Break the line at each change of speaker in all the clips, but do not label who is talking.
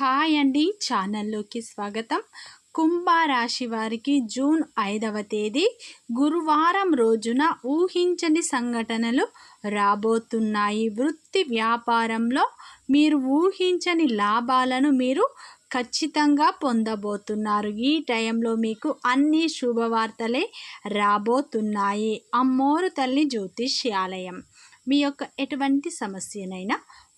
Hi అండి. ఛానల్లోకి స్వాగతం. కుంభరాశి వారికి జూన్ ఐదవ తేదీ గురువారం రోజున ఊహించని సంఘటనలు రాబోతున్నాయి. వృత్తి వ్యాపారంలో మీరు ఊహించని లాభాలను మీరు ఖచ్చితంగా పొందబోతున్నారు. ఈ టైంలో మీకు అన్ని శుభవార్తలే రాబోతున్నాయి. అమ్మోరు తల్లి జ్యోతిష్యాలయం. మీ యొక్క ఎటువంటి సమస్యనైనా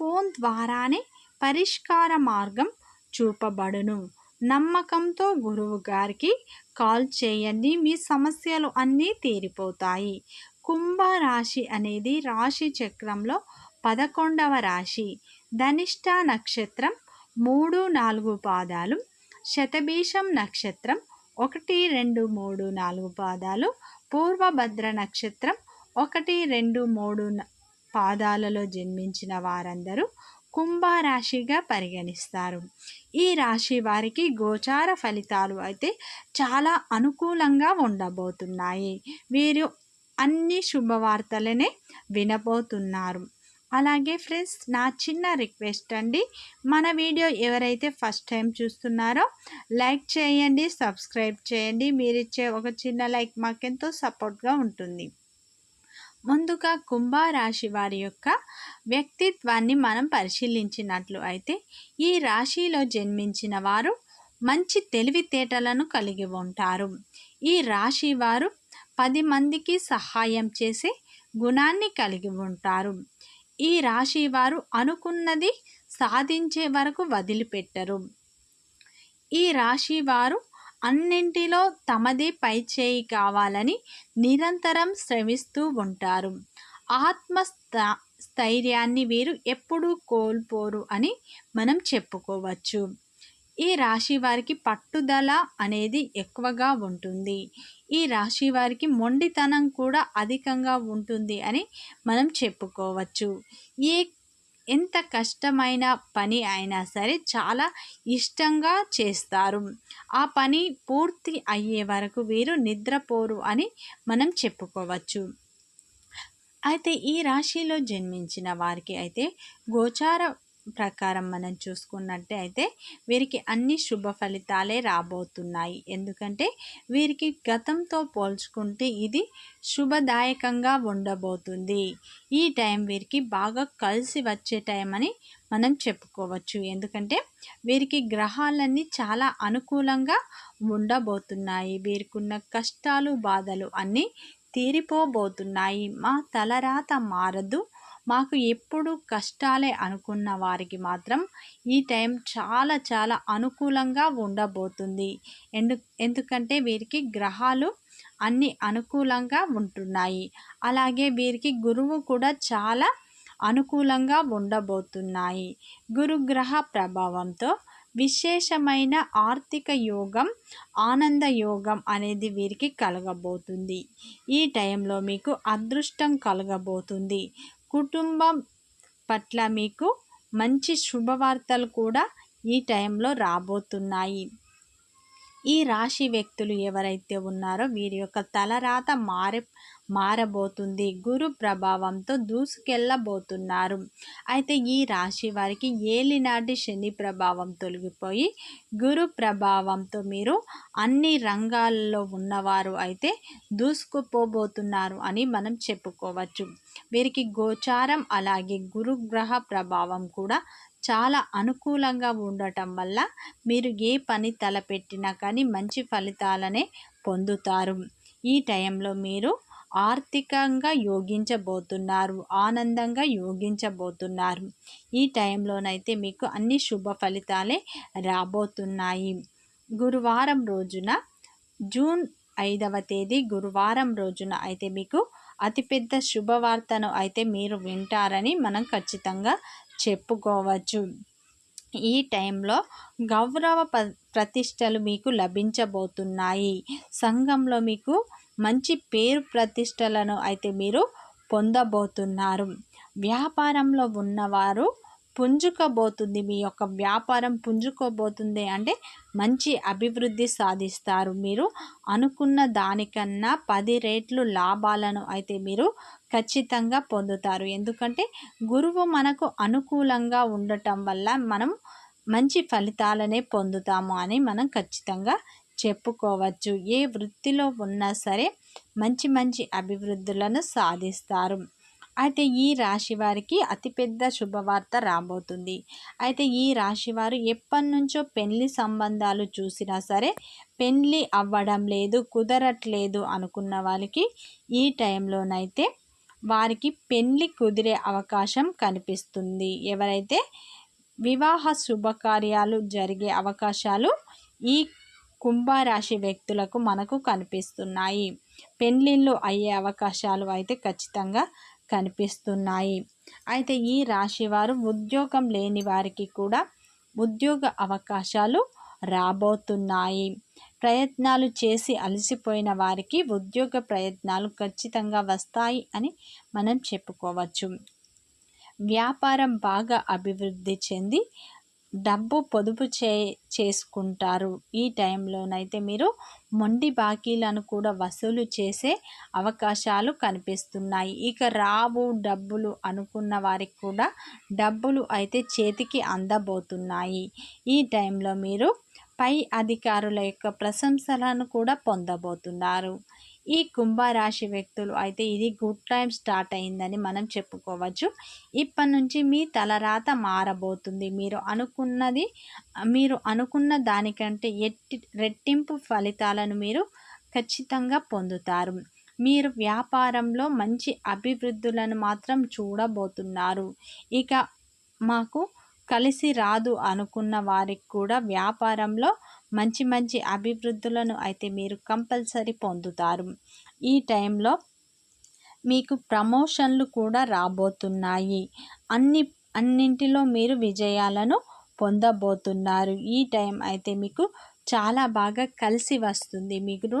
ఫోన్ ద్వారానే పరిష్కార మార్గం చూపబడును. నమ్మకంతో గురువు గారికి కాల్ చేయండి మీ సమస్యలు అన్నీ తీరిపోతాయి. కుంభరాశి అనేది రాశి చక్రంలో పదకొండవ రాశి. ధనిష్ట నక్షత్రం మూడు నాలుగు పాదాలు శతభీషం నక్షత్రం ఒకటి రెండు మూడు నాలుగు పాదాలు పూర్వభద్ర నక్షత్రం ఒకటి రెండు మూడు పాదాలలో జన్మించిన వారందరూ కుంభరాశిగా పరిగణిస్తారు. ఈ రాశి వారికి గోచార ఫలితాలు అయితే చాలా అనుకూలంగా ఉండబోతున్నాయి. వీరు అన్ని శుభవార్తలనే వినబోతున్నారు. అలాగే ఫ్రెండ్స్ నా చిన్న రిక్వెస్ట్ అండి. మన వీడియో ఎవరైతే ఫస్ట్ టైం చూస్తున్నారో లైక్ చేయండి సబ్స్క్రైబ్ చేయండి. మీరిచ్చే ఒక చిన్న లైక్ మాకెంతో సపోర్ట్గా ఉంటుంది. ముందుగా కుంభరాశి వారి యొక్క వ్యక్తిత్వాన్ని మనం పరిశీలించినట్లు అయితే ఈ రాశిలో జన్మించిన వారు మంచి తెలివితేటలను కలిగి ఉంటారు. ఈ రాశి వారు పది మందికి సహాయం చేసే గుణాన్ని కలిగి ఉంటారు. ఈ రాశి వారు అనుకున్నది సాధించే వరకు వదిలిపెట్టరు. ఈ రాశి వారు అన్నింటిలో తమదే పై చేయి కావాలని నిరంతరం శ్రమిస్తూ ఉంటారు. ఆత్మ స్థైర్యాన్ని వీరు ఎప్పుడూ కోల్పోరు అని మనం చెప్పుకోవచ్చు. ఈ రాశి వారికి పట్టుదల అనేది ఎక్కువగా ఉంటుంది. ఈ రాశి వారికి మొండితనం కూడా అధికంగా ఉంటుంది అని మనం చెప్పుకోవచ్చు. ఏ ఎంత కష్టమైన పని అయినా సరే చాలా ఇష్టంగా చేస్తారు. ఆ పని పూర్తి అయ్యే వరకు వీరు నిద్రపోరు అని మనం చెప్పుకోవచ్చు. అయితే ఈ రాశిలో జన్మించిన వారికి అయితే గోచార ప్రకారం మనం చూసుకున్నట్టే అయితే వీరికి అన్ని శుభ ఫలితాలే రాబోతున్నాయి. ఎందుకంటే వీరికి గతంతో పోల్చుకుంటే ఇది శుభదాయకంగా ఉండబోతుంది. ఈ టైం వీరికి బాగా కలిసి వచ్చే టైం అని మనం చెప్పుకోవచ్చు. ఎందుకంటే వీరికి గ్రహాలన్నీ చాలా అనుకూలంగా ఉండబోతున్నాయి. వీరికున్న కష్టాలు బాధలు అన్నీ తీరిపోబోతున్నాయి. మా తలరాత మారదు. మాకు ఎప్పుడు కష్టాలే అనుకున్న వారికి మాత్రం ఈ టైం చాలా చాలా అనుకూలంగా ఉండబోతుంది. ఎందు ఎందుకంటే వీరికి గ్రహాలు అన్ని అనుకూలంగా ఉంటున్నాయి. అలాగే వీరికి గురువు కూడా చాలా అనుకూలంగా ఉండబోతున్నాయి. గురుగ్రహ ప్రభావంతో విశేషమైన ఆర్థిక యోగం ఆనంద యోగం అనేది వీరికి కలగబోతుంది. ఈ టైంలో మీకు అదృష్టం కలగబోతుంది. కుటుంబం పట్ల మీకు మంచి శుభవార్తలు కూడా ఈ టైంలో రాబోతున్నాయి. ఈ రాశి వ్యక్తులు ఎవరైతే ఉన్నారో వీరి యొక్క తలరాత మారి మారబోతుంది. గురు ప్రభావంతో దూసుకెళ్ళబోతున్నారు. అయితే ఈ రాశి వారికి ఏలినాటి శని ప్రభావం తొలగిపోయి గురు ప్రభావంతో మీరు అన్ని రంగాల్లో ఉన్నవారు అయితే దూసుకుపోబోతున్నారు అని మనం చెప్పుకోవచ్చు. వీరికి గోచారం అలాగే గురుగ్రహ ప్రభావం కూడా చాలా అనుకూలంగా ఉండటం వల్ల మీరు ఏ పని తలపెట్టినా కానీ మంచి ఫలితాలనే పొందుతారు. ఈ టైంలో మీరు ఆర్థికంగా యోగించబోతున్నారు ఆనందంగా యోగించబోతున్నారు. ఈ టైంలోనైతే మీకు అన్ని శుభ ఫలితాలే రాబోతున్నాయి. గురువారం రోజున జూన్ ఐదవ తేదీ గురువారం రోజున అయితే మీకు అతిపెద్ద శుభవార్తను అయితే మీరు వింటారని మనం ఖచ్చితంగా చెప్పుకోవచ్చు. ఈ టైంలో గౌరవ ప ప్రతిష్టలు మీకు లభించబోతున్నాయి. సంఘంలో మీకు మంచి పేరు ప్రతిష్టలను అయితే మీరు పొందబోతున్నారు. వ్యాపారంలో ఉన్నవారు పుంజుకోబోతుంది. మీ యొక్క వ్యాపారం పుంజుకోబోతుంది అంటే మంచి అభివృద్ధి సాధిస్తారు. మీరు అనుకున్న దానికన్నా పది రేట్లు లాభాలను అయితే మీరు ఖచ్చితంగా పొందుతారు. ఎందుకంటే గురువు మనకు అనుకూలంగా ఉండటం వల్ల మనం మంచి ఫలితాలనే పొందుతాము అని మనం ఖచ్చితంగా చెప్పుకోవచ్చు. ఏ వృత్తిలో ఉన్నా సరే మంచి మంచి అభివృద్ధులను సాధిస్తారు. అయితే ఈ రాశి వారికి అతిపెద్ద శుభవార్త రాబోతుంది. అయితే ఈ రాశి వారు ఎప్పటి నుంచో పెళ్ళి సంబంధాలు చూసినా సరే పెళ్ళి అవ్వడం లేదు కుదరట్లేదు అనుకున్న వాళ్ళకి ఈ టైంలోనైతే వారికి పెళ్ళి కుదిరే అవకాశం కనిపిస్తుంది. ఎవరైతే వివాహ శుభకార్యాలు జరిగే అవకాశాలు ఈ కుంభరాశి వ్యక్తులకు మనకు కనిపిస్తున్నాయి. పెళ్ళిళ్ళు అయ్యే అవకాశాలు అయితే ఖచ్చితంగా కనిపిస్తున్నాయి. అయితే ఈ రాశివారు ఉద్యోగం లేని వారికి కూడా ఉద్యోగ అవకాశాలు రాబోతున్నాయి. ప్రయత్నాలు చేసి అలసిపోయిన వారికి ఉద్యోగ ప్రయత్నాలు ఖచ్చితంగా వస్తాయి అని మనం చెప్పుకోవచ్చు. వ్యాపారం బాగా అభివృద్ధి చెంది డబ్బు పొదుపు చే చేసుకుంటారు ఈ టైంలోనైతే మీరు మొండి బాకీలను కూడా వసూలు చేసే అవకాశాలు కనిపిస్తున్నాయి. ఇక రావు డబ్బులు అనుకున్న వారికి కూడా డబ్బులు అయితే చేతికి అందబోతున్నాయి. ఈ టైంలో మీరు పై అధికారుల యొక్క ప్రశంసలను కూడా పొందబోతున్నారు. ఈ కుంభరాశి వ్యక్తులు అయితే ఇది గుడ్ టైం స్టార్ట్ అయిందని మనం చెప్పుకోవచ్చు. ఇప్పటి నుంచి మీ తలరాత మారబోతుంది. మీరు అనుకున్నది మీరు అనుకున్న దానికంటే ఎట్టి రెట్టింపు ఫలితాలను మీరు ఖచ్చితంగా పొందుతారు. మీరు వ్యాపారంలో మంచి అభివృద్ధులను మాత్రం చూడబోతున్నారు. ఇక మాకు కలిసి రాదు అనుకున్న వారికి కూడా వ్యాపారంలో మంచి మంచి అభివృద్ధులను అయితే మీరు కంపల్సరీ పొందుతారు. ఈ టైంలో మీకు ప్రమోషన్లు కూడా రాబోతున్నాయి. అన్ని అన్నింటిలో మీరు విజయాలను పొందబోతున్నారు. ఈ టైం అయితే మీకు చాలా బాగా కలిసి వస్తుంది. మీరు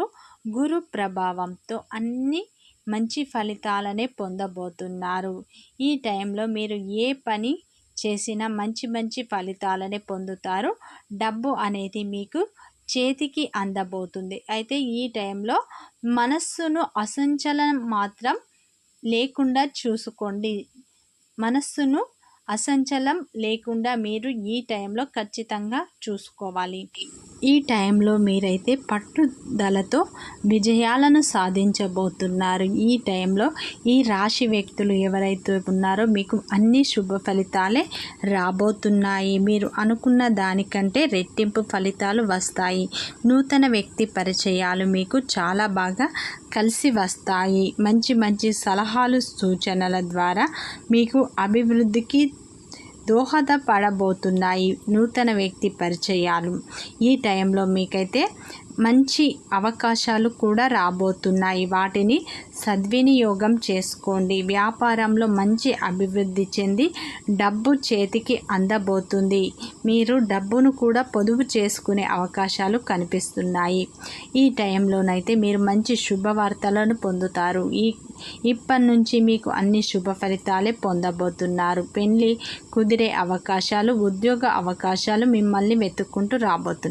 గురు ప్రభావంతో అన్ని మంచి ఫలితాలనే పొందబోతున్నారు. ఈ టైంలో మీరు ఏ పని చేసిన మంచి మంచి ఫలితాలనే పొందుతారు. డబ్బు అనేది మీకు చేతికి అందబోతుంది. అయితే ఈ టైంలో మనస్సును అసంచలనం మాత్రం లేకుండా చూసుకోండి. మనస్సును అసంచలం లేకుండా మీరు ఈ టైంలో ఖచ్చితంగా చూసుకోవాలి. ఈ టైంలో మీరైతే పట్టుదలతో విజయాలను సాధించబోతున్నారు. ఈ టైంలో ఈ రాశి వ్యక్తులు ఎవరైతే ఉన్నారో మీకు అన్ని శుభ ఫలితాలే రాబోతున్నాయి. మీరు అనుకున్న దానికంటే రెట్టింపు ఫలితాలు వస్తాయి. నూతన వ్యక్తి పరిచయాలు మీకు చాలా బాగా కలిసి వస్తాయి. మంచి మంచి సలహాలు సూచనల ద్వారా మీకు అభివృద్ధికి దోహదపడబోతున్నాయి. నూతన వ్యక్తి పరిచయాలు. ఈ టైంలో మీకైతే మంచి అవకాశాలు కూడా రాబోతున్నాయి. వాటిని సద్వినియోగం చేసుకోండి. వ్యాపారంలో మంచి అభివృద్ధి చెంది డబ్బు చేతికి అందబోతుంది. మీరు డబ్బును కూడా పొదుపు చేసుకునే అవకాశాలు కనిపిస్తున్నాయి. ఈ టైంలోనైతే మీరు మంచి శుభవార్తలను పొందుతారు. ఈ ఇప్పటి నుంచి మీకు అన్ని శుభ ఫలితాలే పొందబోతున్నారు. పెళ్ళి కుదిరే అవకాశాలు ఉద్యోగ అవకాశాలు మిమ్మల్ని వెతుక్కుంటూ రాబోతున్నాయి